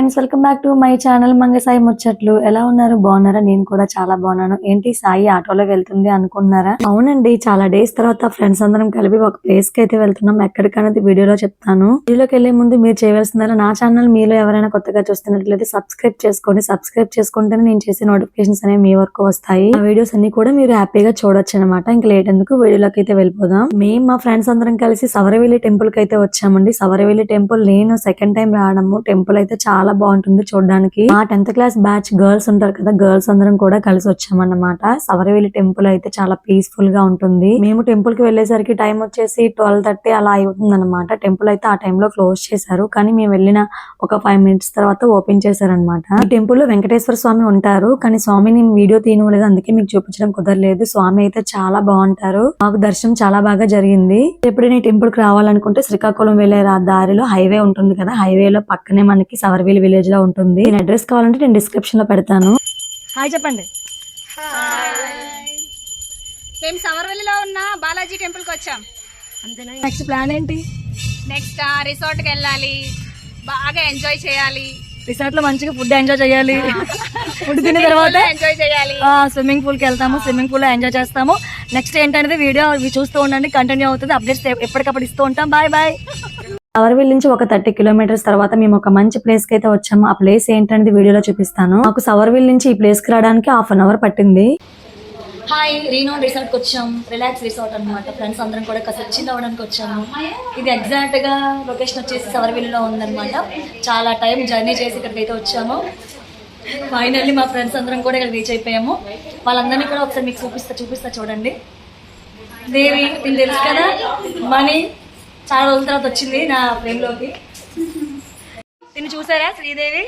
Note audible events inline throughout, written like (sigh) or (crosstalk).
Friends welcome back to my channel Mangasai ముచ్చట్లు ఎలా ఉన్నారు? బాగున్నారా? నేను కూడా చాలా బాగున్నాను. ఏంటి సాయి ఆటోలో వెళ్తుంది అనుకున్నారా అవునండి చాలా డేస్ తర్వాత ఫ్రెండ్స్ అందరం కలిపి ఒక ప్లేస్కి అయితే వెళ్తున్నాం. ఎక్కడికనేది వీడియోలో చెప్తాను. వీడియోకి వెళ్ళే ముందు మీరు చేయవలసిందారా నా ఛానల్ మీలో ఎవరైనా కొత్తగా చూస్తున్నట్లయితే సబ్స్క్రైబ్ చేసుకోండి. సబ్స్క్రైబ్ చేసుకుంటేనే నేను చేసే నోటిఫికేషన్స్ అనేవి మీ వరకు వస్తాయి. ఆ వీడియోస్ అన్ని కూడా మీరు హ్యాపీగా చూడొచ్చు అనమాట ఇంకా లేట్ ఎందుకు? వీడియోలోకి అయితే వెళ్ళిపోదాం. మేము మా ఫ్రెండ్స్ అందరం కలిసి సవరవేలి టెంపుల్కి అయితే వచ్చామండి. సవరవేలి టెంపుల్ నేను సెకండ్ టైం రావడము. టెంపుల్ అయితే చాలా బాగుంటుంది చూడడానికి. మా టెన్త్ క్లాస్ బ్యాచ్ గర్ల్స్ ఉంటారు కదా గర్ల్స్ అందరం కూడా కలిసి వచ్చామన్నమాట. సవరవేలి టెంపుల్ అయితే చాలా పీస్ఫుల్గా ఉంటుంది. మేము టెంపుల్కి వెళ్ళేసరికి టైం వచ్చేసి ట్వెల్వ్ థర్టీ అలా అవుతుంది అనమాట టెంపుల్ అయితే ఆ టైంలో లో క్లోజ్ చేశారు. కానీ మేము వెళ్ళిన ఒక ఫైవ్ మినిట్స్ తర్వాత ఓపెన్ చేశారనమాట ఈ టెంపుల్లో వెంకటేశ్వర స్వామి ఉంటారు. కానీ స్వామి నేను వీడియో తీయలేదు అందుకే మీకు చూపించడం కుదరలేదు. స్వామి అయితే చాలా బాగుంటారు. మాకు దర్శనం చాలా బాగా జరిగింది. ఎప్పుడైనా టెంపుల్కి రావాలనుకుంటే శ్రీకాకుళం వెళ్ళే దారిలో హైవే ఉంటుంది కదా హైవే లో పక్కనే మనకి సవర్వేలి విలేజ్లో ఉంటుంది. నేను అడ్రస్ కావాలంటే నేను డిస్క్రిప్షన్లో పెడతాను. హాయ్ చెప్పండి. మేము సమర్వల్లిలో ఉన్న బాలాజీ టెంపుల్కి వచ్చాం. అంతేనా? నెక్స్ట్ ప్లాన్ ఏంటి? నెక్స్ట్ రిసార్ట్కి వెళ్ళాలి. బాగా ఎంజాయ్ చేయాలి. రిసార్ట్లో మంచిగా ఫుడ్ ఎంజాయ్ చేయాలి. ఫుడ్ తిన్న తర్వాత ఎంజాయ్ చేయాలి. స్విమ్మింగ్ పూల్కి వెళ్తాము స్విమ్మింగ్ పూల్లో ఎంజాయ్ చేస్తాము. నెక్స్ట్ ఏంటనేది వీడియో ఇవి చూస్తూ ఉండండి కంటిన్యూ అవుతుంది. అప్డేట్స్ ఎప్పటికప్పుడు ఇస్తూ ఉంటాం. బాయ్ బాయ్ సవర్విల్ నుంచి ఒక థర్టీ కిలోమీటర్స్ తర్వాత మేము ఒక మంచి ప్లేస్కి అయితే వచ్చాము. ఆ ప్లేస్ ఏంటనేది వీడియోలో చూపిస్తాను. మాకు సవర్విల్ నుంచి ఈ ప్లేస్కి రావడానికి హాఫ్ అన్ అవర్ పట్టింది. హాయ్ రీనోన్ రిసార్ట్కి వచ్చాం రిలాక్స్ రిసార్ట్ అనమాట ఫ్రెండ్స్ అందరం కూడా కాసేపు చిల్ అవ్వడానికి వచ్చాము. ఇది ఎగ్జాక్ట్గా లొకేషన్ వచ్చేసి సవర్విల్లో ఉందన్నమాట. చాలా టైం జర్నీ చేసి ఇక్కడికి అయితే వచ్చాము. ఫైనల్లీ మా ఫ్రెండ్స్ అందరం కూడా ఇక్కడ రీచ్ అయిపోయాము. వాళ్ళందరినీ కూడా ఒకసారి మీకు చూపిస్తా చూపిస్తా చూడండి. దేవి దీనికి తెలుసు కదా? మనీ చాలా రోజుల తర్వాత వచ్చింది నా ఫ్రేమ్లోకి దీన్ని చూసారా శ్రీదేవి?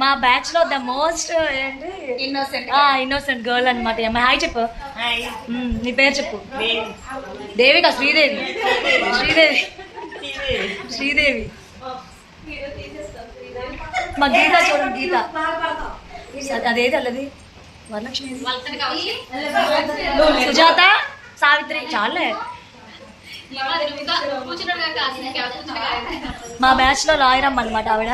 మా బ్యాచ్లో ద మోస్ట్ ఏంటి? ఇన్నోసెంట్ ఇన్నోసెంట్ గర్ల్ అనమాట హాయ్ చెప్పు. నీ పేరు చెప్పు. దేవిక శ్రీదేవి? శ్రీదేవి. శ్రీదేవి. మా గీత చూడండి గీత. అదేది అల్లది? వరలక్ష్మి. సుజాత సావిత్రి. చాలే. ఎవరు కూర్చున్నాడు కాక అసలు మా బ్యాచ్లో రాయరమ్మ అనమాట ఆవిడ.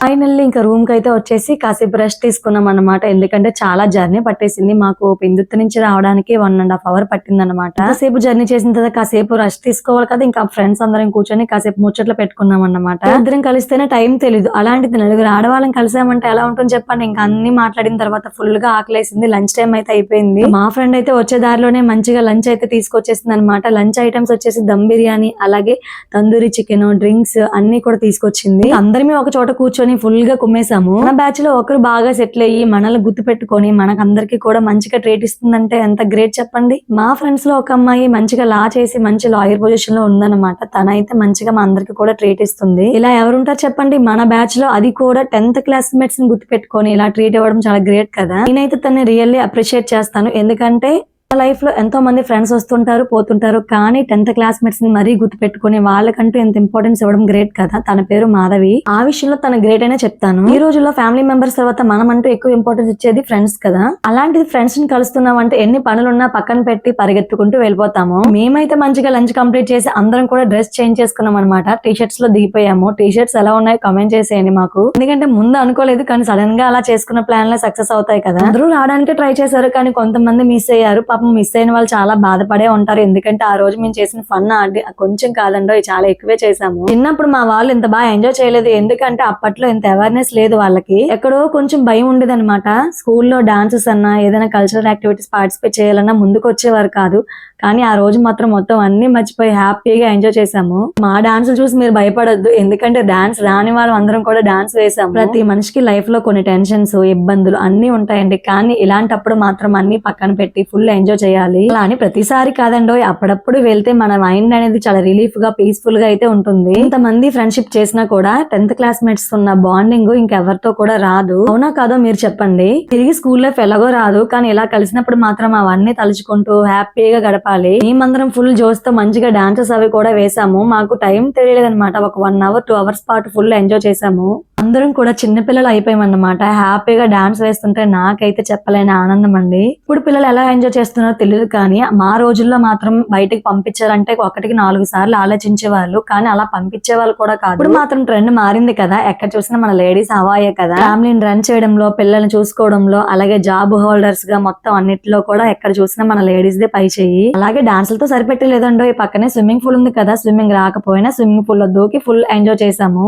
ఫైనల్లీ ఇంకా రూమ్కి అయితే వచ్చేసి కాసేపు రెస్ట్ తీసుకున్నాం అనమాట ఎందుకంటే చాలా జర్నీ పట్టేసింది. మాకు పిందుత్తు నుంచి రావడానికి వన్ అండ్ హాఫ్ అవర్ పట్టింది అనమాట కాసేపు జర్నీ చేసిన తర్వాత కాసేపు రెస్ట్ తీసుకోవాలి కదా. ఇంకా ఫ్రెండ్స్ అందరం కూర్చొని కాసేపు ముచ్చట్లు పెట్టుకున్నాం అన్నమాట. ఇద్దరం కలిస్తేనే టైం తెలియదు అలాంటిది నలుగురు ఆడవాళ్ళం కలిసామంటే ఎలా ఉంటుంది చెప్పండి. ఇంకా అన్ని మాట్లాడిన తర్వాత ఫుల్గా ఆకలేసింది. లంచ్ టైం అయితే అయిపోయింది. మా ఫ్రెండ్ అయితే వచ్చే దారిలోనే మంచిగా లంచ్ అయితే తీసుకొచ్చేసింది అనమాట లంచ్ ఐటమ్స్ వచ్చేసి దమ్ బిర్యానీ అలాగే తందూరి చికెన్ డ్రింక్స్ అన్ని కూడా తీసుకొచ్చింది. అందరిమే ఒక చోట కూర్చొని ఫుల్గా కుమ్మేశాము. మన బ్యాచ్లో ఒకరు బాగా సెటిల్ అయ్యి మనల్ని గుర్తు పెట్టుకొని మనకు అందరికి కూడా మంచిగా ట్రీట్ ఇస్తుందంటే ఎంత గ్రేట్ చెప్పండి? మా ఫ్రెండ్స్లో ఒక అమ్మాయి మంచిగా లా చేసి మంచి లాయర్ పొజిషన్లో ఉందన్నమాట. తనైతే మంచిగా మా అందరికి కూడా ట్రీట్ ఇస్తుంది. ఇలా ఎవరుంటారు చెప్పండి? మన బ్యాచ్లో అది కూడా టెన్త్ క్లాస్ మేట్స్ని గుర్తు పెట్టుకొని ఇలా ట్రీట్ ఇవ్వడం చాలా గ్రేట్ కదా. నేనైతే తనని రియల్లీ అప్రిషియేట్ చేస్తాను. ఎందుకంటే లైఫ్లో ఎంతో మంది ఫ్రెండ్స్ వస్తుంటారు పోతుంటారు. కానీ టెన్త్ క్లాస్మేట్స్ని మరీ గుర్తుపెట్టుకుని వాళ్ళకంటూ ఎంత ఇంపార్టెన్స్ ఇవ్వడం గ్రేట్ కదా. తన పేరు మాధవి. ఆ విషయంలో తన గ్రేట్ అనే చెప్తాను. ఈ రోజుల్లో ఫ్యామిలీ మెంబర్స్ తర్వాత మనం అంటూ ఎక్కువ ఇంపార్టెన్స్ ఇచ్చేది ఫ్రెండ్స్ కదా. అలాంటిది ఫ్రెండ్స్ని కలుస్తున్నాం అంటే ఎన్ని పనులున్నా పక్కన పెట్టి పరిగెత్తుకుంటూ వెళ్ళిపోతాము. మేమైతే మంచిగా లంచ్ కంప్లీట్ చేసి అందరం కూడా డ్రెస్ చేంజ్ చేసుకున్నాం అనమాట టీ షర్ట్స్లో దిగిపోయాము. టీ షర్ట్స్ ఎలా ఉన్నాయో కమెంట్ చేసేయండి మాకు. ఎందుకంటే ముందు అనుకోలేదు కానీ సడన్గా అలా చేసుకున్న ప్లాన్లో సక్సెస్ అవుతాయి కదా. అందరూ రావడానికి ట్రై చేశారు కానీ కొంతమంది మిస్ అయ్యారు. పాపం మిస్ అయిన వాళ్ళు చాలా బాధపడే ఉంటారు. ఎందుకంటే ఆ రోజు మేము చేసిన ఫన్ అంటే కొంచెం కాదండో చాలా ఎక్కువే చేసాము చిన్నప్పుడు మా వాళ్ళు ఇంత బాగా ఎంజాయ్ చేయలేదు. ఎందుకంటే అప్పట్లో ఇంత అవేర్నెస్ లేదు వాళ్ళకి. ఎక్కడో కొంచెం భయం ఉండేది అనమాట స్కూల్లో డాన్సెస్ అన్నా ఏదైనా కల్చరల్ యాక్టివిటీస్ పార్టిసిపేట్ చేయాలన్నా ముందుకు వచ్చేవారు కాదు. కానీ ఆ రోజు మాత్రం మొత్తం అన్ని మర్చిపోయి హ్యాపీగా ఎంజాయ్ చేసాము మా డాన్స్ చూసి మీరు భయపడద్దు. ఎందుకంటే డాన్స్ రాని వాళ్ళం అందరం కూడా డాన్స్ వేసాము ప్రతి మనిషికి లైఫ్లో కొన్ని టెన్షన్స్ ఇబ్బందులు అన్ని ఉంటాయండి. కానీ ఇలాంటప్పుడు మాత్రం అన్ని పక్కన పెట్టి ఫుల్ ఎంజాయ్ ఎంజాయ్ చేయాలి. అలా అని ప్రతిసారి కాదండో అప్పుడప్పుడు వెళ్తే మన మైండ్ అనేది చాలా రిలీఫ్గా పీస్ఫుల్గా అయితే ఉంటుంది. ఇంతమంది ఫ్రెండ్షిప్ చేసినా కూడా టెన్త్ క్లాస్మేట్స్ ఉన్న బాండింగ్ ఇంకెవరితో కూడా రాదు. అవునా కాదో మీరు చెప్పండి. తిరిగి స్కూల్ ఎలాగో రాదు. కానీ ఇలా కలిసినప్పుడు మాత్రం అవన్నీ తలుచుకుంటూ హ్యాపీగా గడపాలి. మేమందరం ఫుల్ జోస్తో మంచిగా డాన్సెస్ అవి కూడా వేసాము. మాకు టైం తెలియలేదు అనమాట ఒక వన్ అవర్ టూ అవర్స్ పాటు ఫుల్ ఎంజాయ్ చేసాము. అందరం కూడా చిన్నపిల్లలు అయిపోయామన్నమాట. హ్యాపీగా డాన్స్ వేస్తుంటే నాకైతే చెప్పలేని ఆనందం అండి. ఇప్పుడు పిల్లలు ఎలా ఎంజాయ్ చేస్తున్నారో తెలియదు కానీ మా రోజుల్లో మాత్రం బయటకు పంపించారంటే ఒకటికి నాలుగు సార్లు ఆలోచించే వాళ్ళు కానీ అలా పంపించే వాళ్ళు కూడా కాదు. ఇప్పుడు మాత్రం ట్రెండ్ మారింది కదా. ఎక్కడ చూసినా మన లేడీస్ హవాయే కదా. ఫ్యామిలీని రన్ చేయడంలో పిల్లల్ని చూసుకోవడంలో అలాగే జాబ్ హోల్డర్స్గా మొత్తం అన్నిటిలో కూడా ఎక్కడ చూసినా మన లేడీస్ దే పై చేయి. అలాగే డాన్సులతో సరిపెట్టలేదండో ఈ పక్కనే స్విమ్మింగ్ పూల్ ఉంది కదా. స్విమ్మింగ్ రాకపోయినా స్విమ్మింగ్ పూల్లో దూకి ఫుల్ ఎంజాయ్ చేసాము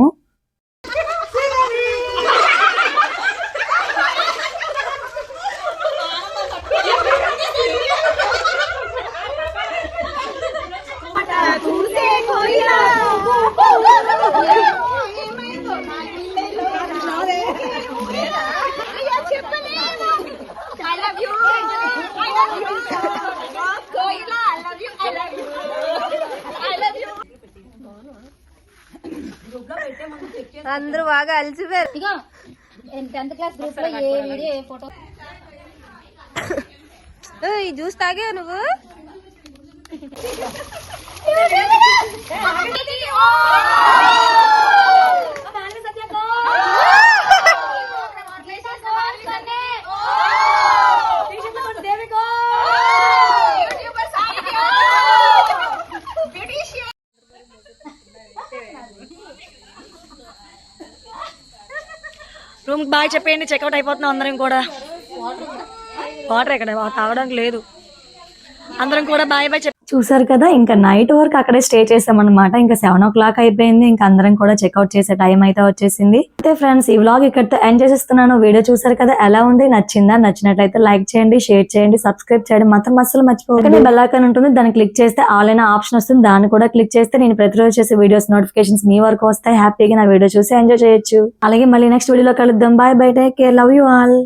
అందరూ బాగా అలసిపోయారు. ఇగో టెన్త్ క్లాస్ గ్రూప్లో ఏ వీడియో ఏ ఫోటో ఏయ్, జ్యూస్ తాగావు నువ్వు? (laughs) రూమ్ బాయ్ చెప్పేయండి చెక్అవుట్ అయిపోతున్నాం అందరం కూడా. వాటర్ ఇక్కడ తాగడానికి లేదు. అందరం కూడా బాయ్ బాయ్ చూసారు కదా ఇంకా నైట్ వరకు అక్కడే స్టే చేసామన్నమాట. ఇంకా సెవెన్ ఓ క్లాక్ అయిపోయింది ఇంకా అందరం కూడా చెక్అవుట్ చేసే టైం అయితే వచ్చేసింది. అయితే ఫ్రెండ్స్ ఈ వ్లాగ్ ఇక్కడితో ఎండ్ చేసేస్తున్నాను. వీడియో చూసారు కదా ఎలా ఉంది? నచ్చిందా? నచ్చినట్లయితే లైక్ చేయండి షేర్ చేయండి సబ్స్క్రైబ్ చేయడం. మాత్రం అసలు మర్చిపోకండి బెల్లాకన్ ఉంటుంది దాన్ని క్లిక్ చేస్తే ఆల్ అయినా ఆప్షన్ వస్తుంది. దాన్ని కూడా క్లిక్ చేస్తే నేను ప్రతిరోజు చేసే వీడియోస్ నోటిఫికేషన్స్ మీ వరకు వస్తాయి. హ్యాపీగా నా వీడియో చూసి ఎంజాయ్ చేయొచ్చు. అలాగే మళ్ళీ నెక్స్ట్ వీడియోలో కలుద్దాం. Bye bye take care love you all